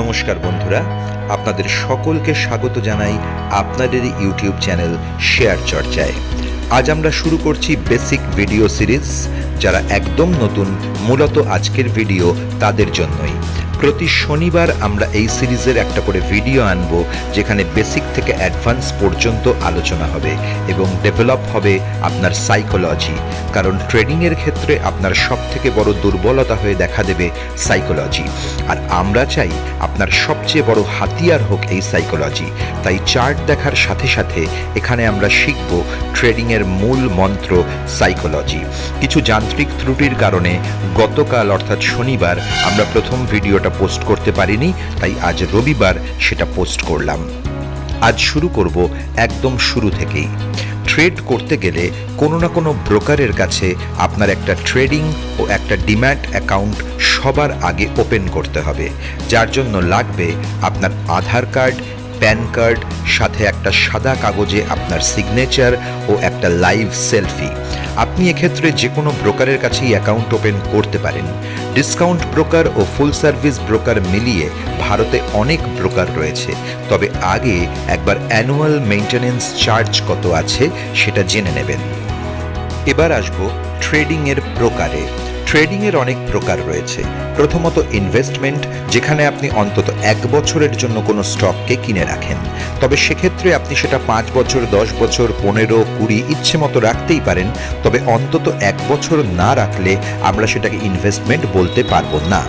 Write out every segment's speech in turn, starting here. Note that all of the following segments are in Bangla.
নমস্কার বন্ধুরা, আপনাদের সকলকে স্বাগত জানাই আপনাদের ইউটিউব চ্যানেল শেয়ার চর্চায়। আজ আমরা শুরু করছি বেসিক ভিডিও সিরিজ, যারা একদম নতুন, মূলত আজকের ভিডিও তাদের জন্যই। প্রতি শনিবার আমরা এই সিরিজের একটা করে ভিডিও আনব, যেখানে বেসিক থেকে অ্যাডভান্স পর্যন্ত আলোচনা হবে এবং ডেভেলপ হবে আপনার সাইকোলজি। কারণ ট্রেডিংয়ের ক্ষেত্রে আপনার সব থেকে বড় দুর্বলতা হয়ে দেখা দেবে সাইকোলজি। আর আমরা চাই আপনার সবচেয়ে বড় হাতিয়ার হোক এই সাইকোলজি। তাই চার্ট দেখার সাথে সাথে এখানে আমরা শিখব ট্রেডিংয়ের মূল মন্ত্র সাইকোলজি। কিছু যান্ত্রিক ত্রুটির কারণে গতকাল, অর্থাৎ শনিবার, আমরা প্রথম ভিডিওটা পোস্ট করতে পারিনি, তাই আজ রবিবার সেটা পোস্ট করলাম। আজ শুরু করব একদম শুরু থেকেই। ট্রেড করতে গেলে কোনো না কোনো ব্রোকারের কাছে আপনার একটা ট্রেডিং ও একটা ডিম্যাট অ্যাকাউন্ট সবার আগে ওপেন করতে হবে, যার জন্য লাগবে আপনার আধার কার্ড, প্যান কার্ড, সাথে একটা সাদা কাগজে আপনার সিগনেচার ও একটা লাইভ সেলফি। আপনি এক্ষেত্রে যে কোনো ব্রোকারের কাছেই অ্যাকাউন্ট ওপেন করতে পারেন। ডিসকাউন্ট ব্রোকার ও ফুল সার্ভিস ব্রোকার মিলিয়ে ভারতে অনেক ব্রোকার রয়েছে। তবে আগে একবার অ্যানুয়াল মেনটেন্যান্স চার্জ কত আছে সেটা জেনে নেবেন। এবার আসব ট্রেডিংয়ের প্রকারে ট্রেডিংয়ের অনেক প্রকার রয়েছে। প্রথমত ইনভেস্টমেন্ট যেখানে আপনি অন্তত এক বছরের জন্য কোনো স্টককে কিনে রাখেন। তবে সেক্ষেত্রে আপনি সেটা পাঁচ বছর, দশ বছর, পনেরো, কুড়ি ইচ্ছে মতো রাখতেই পারেন। তবে অন্তত এক বছর না রাখলে আমরা সেটাকে ইনভেস্টমেন্ট বলতে পারব না।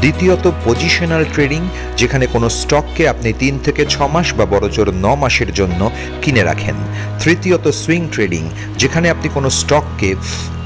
দ্বিতীয়ত পজিশনাল ট্রেডিং যেখানে কোনো স্টককে আপনি তিন থেকে ছ মাস বা বড়জোর ন মাসের জন্য কিনে রাখেন। তৃতীয়ত সুইং ট্রেডিং যেখানে আপনি কোনো স্টককে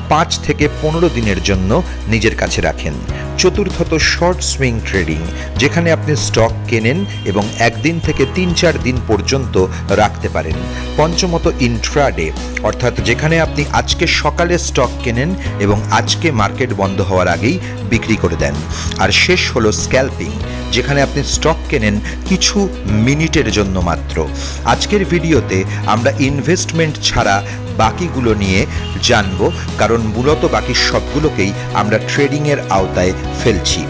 পাঁচ থেকে পনেরো দিনের জন্য নিজের কাছে রাখেন। চতুর্থত শর্ট সুইং ট্রেডিং, যেখানে আপনি স্টক কেনেন এবং একদিন থেকে তিন চার দিন পর্যন্ত রাখতে পারেন। পঞ্চমত ইন্ট্রাডে, অর্থাৎ যেখানে আপনি আজকে সকালে স্টক কেনেন এবং আজকে মার্কেট বন্ধ হওয়ার আগেই বিক্রি করে দেন। আর শেষ হলো স্ক্যালপিং, যেখানে আপনি স্টক কেনেন কিছু মিনিটের জন্য মাত্র। আজকের ভিডিওতে আমরা ইনভেস্টমেন্ট ছাড়া বাকিগুলো নিয়ে জানব, কারণ মূলত বাকি সবগুলোকেই আমরা ট্রেডিংয়ের আওতায় ফেলছি।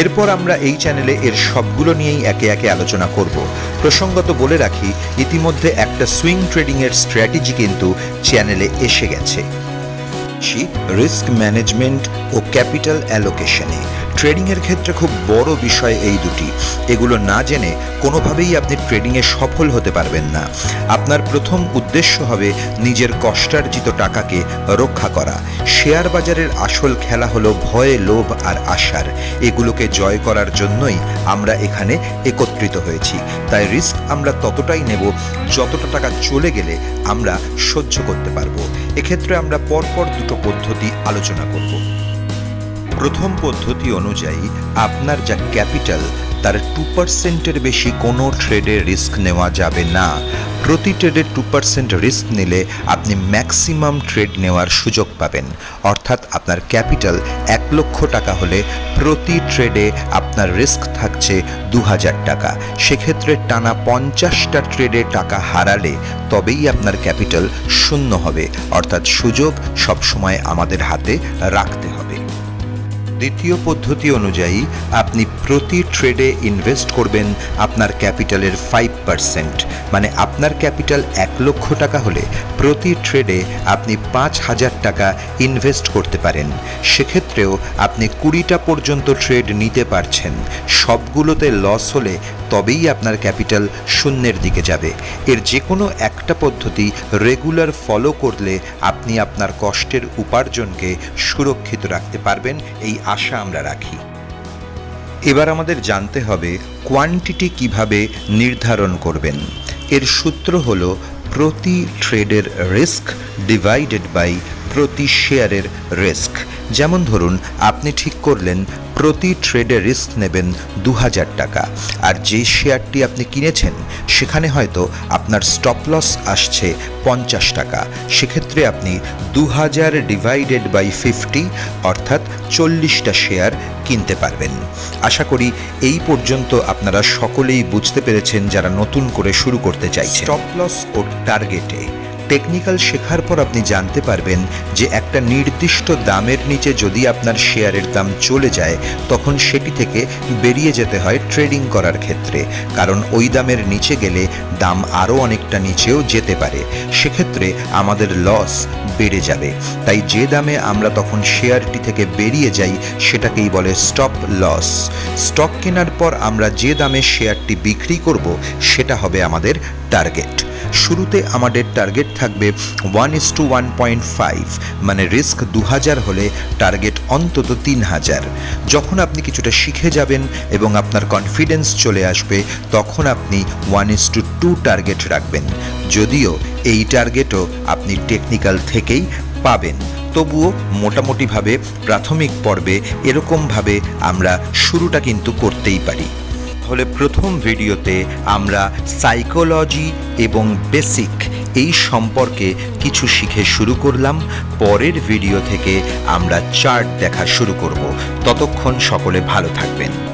এরপর আমরা এই চ্যানেলে এর সবগুলো নিয়েই একে একে আলোচনা করব। প্রসঙ্গত বলে রাখি, ইতিমধ্যে একটা সুইং ট্রেডিংয়ের স্ট্র্যাটেজি কিন্তু চ্যানেলে এসে গেছে। রিস্ক ম্যানেজমেন্ট ও ক্যাপিটাল অ্যালোকেশনে। ট্রেডিংয়ের ক্ষেত্রে খুব বড় বিষয় এই দুটি। এগুলো না জেনে কোনোভাবেই আপনি ট্রেডিংয়ে সফল হতে পারবেন না। আপনার প্রথম উদ্দেশ্য হবে নিজের কষ্টার্জিত টাকাকে রক্ষা করা। শেয়ার বাজারের আসল খেলা হলো ভয়, লোভ আর আশার। এগুলোকে জয় করার জন্যই আমরা এখানে একত্রিত হয়েছি। তাই রিস্ক আমরা ততটাই নেব যতটা টাকা চলে গেলে আমরা সহ্য করতে পারব। এক্ষেত্রে আমরা পরপর দুটো পদ্ধতি আলোচনা করব। প্রথম পদ্ধতি অনুযায়ী আপনার যা ক্যাপিটাল, তার টু পার্সেন্টের বেশি কোনো ট্রেডে রিস্ক নেওয়া যাবে না। প্রতি ট্রেডে টু পার্সেন্ট রিস্ক নিলে আপনি ম্যাক্সিমাম ট্রেড নেওয়ার সুযোগ পাবেন। অর্থাৎ আপনার ক্যাপিটাল এক লক্ষ টাকা হলে প্রতি ট্রেডে আপনার রিস্ক থাকছে দু হাজার টাকা। সেক্ষেত্রে টানা পঞ্চাশটা ট্রেডে টাকা হারালে তবেই আপনার ক্যাপিটাল শূন্য হবে। অর্থাৎ সুযোগ সবসময় আমাদের হাতে রাখতে হবে। দ্বিতীয় পদ্ধতি অনুযায়ী আপনি প্রতি ট্রেডে ইনভেস্ট করবেন আপনার ক্যাপিটালের ফাইভ পার্সেন্ট মানে আপনার ক্যাপিটাল এক লক্ষ টাকা হলে প্রতি ট্রেডে আপনি পাঁচ হাজার টাকা ইনভেস্ট করতে পারেন। সেক্ষেত্রেও আপনি কুড়িটা পর্যন্ত ট্রেড নিতে পারছেন। সবগুলোতে লস হলে তবেই আপনার ক্যাপিটাল শূন্যের দিকে যাবে। এর যে কোনো একটা পদ্ধতি রেগুলার ফলো করলে আপনি আপনার কষ্টের উপার্জনকে সুরক্ষিত রাখতে পারবেন। এই আশা আমরা রাখি। এবার আমাদের জানতে হবে কোয়ান্টিটি কীভাবে নির্ধারণ করবেন। এর সূত্র হল প্রতি ট্রেডের রিস্ক ডিভাইডেড বাই প্রতি শেয়ারের রিস্ক যেমন ধরুন, আপনি ঠিক করলেন, প্রতি ট্রেডে রিস্ক নেবেন দু হাজার টাকা। আর যে শেয়ারটি আপনি কিনেছেন, সেখানে হয়তো আপনার স্টপ লস আসছে পঞ্চাশ টাকা। সেক্ষেত্রে আপনি দু হাজার ডিভাইডেড বাই ফিফটি অর্থাৎ চল্লিশটা শেয়ার কিনতে পারবেন। আশা করি এই পর্যন্ত আপনারা সকলেই বুঝতে পেরেছেন যারা নতুন করে শুরু করতে চাইছেন। স্টপ লস ও টার্গেটে টেকনিক্যাল শেখার পর আপনি জানতে পারবেন যে একটা নির্দিষ্ট দামের নিচে যদি আপনার শেয়ারের দাম চলে যায়, তখন সেটি থেকে বেরিয়ে যেতে হয় ট্রেডিং করার ক্ষেত্রে। কারণ ওই দামের নিচে গেলে দাম আরও অনেকটা নিচেও যেতে পারে। সেক্ষেত্রে আমাদের লস বেড়ে যাবে। তাই যে দামে আমরা তখন শেয়ারটি থেকে বেরিয়ে যাই, সেটাকেই বলে স্টপ লস স্টক কেনার পর আমরা যে দামে শেয়ারটি বিক্রি করব, সেটা হবে আমাদের টার্গেট শুরুতে আমাদের টার্গেট থাকবে one is to one point five মানে রিস্ক দু হাজার হলে টার্গেট অন্তত তিন হাজার যখন আপনি কিছুটা শিখে যাবেন এবং আপনার কনফিডেন্স চলে আসবে, তখন আপনি one is to two target রাখবেন। যদিও এই টার্গেটও আপনি টেকনিক্যাল থেকেই পাবেন। তবুও মোটামুটিভাবে প্রাথমিক পর্বে এরকমভাবে আমরা শুরুটা কিন্তু করতেই পারি। তাহলে প্রথম ভিডিওতে আমরা সাইকোলজি এবং বেসিক এই সম্পর্কে কিছু শিখে শুরু করলাম। পরের ভিডিও থেকে আমরা চার্ট দেখা শুরু করব। ততক্ষণ সকলে ভালো থাকবেন।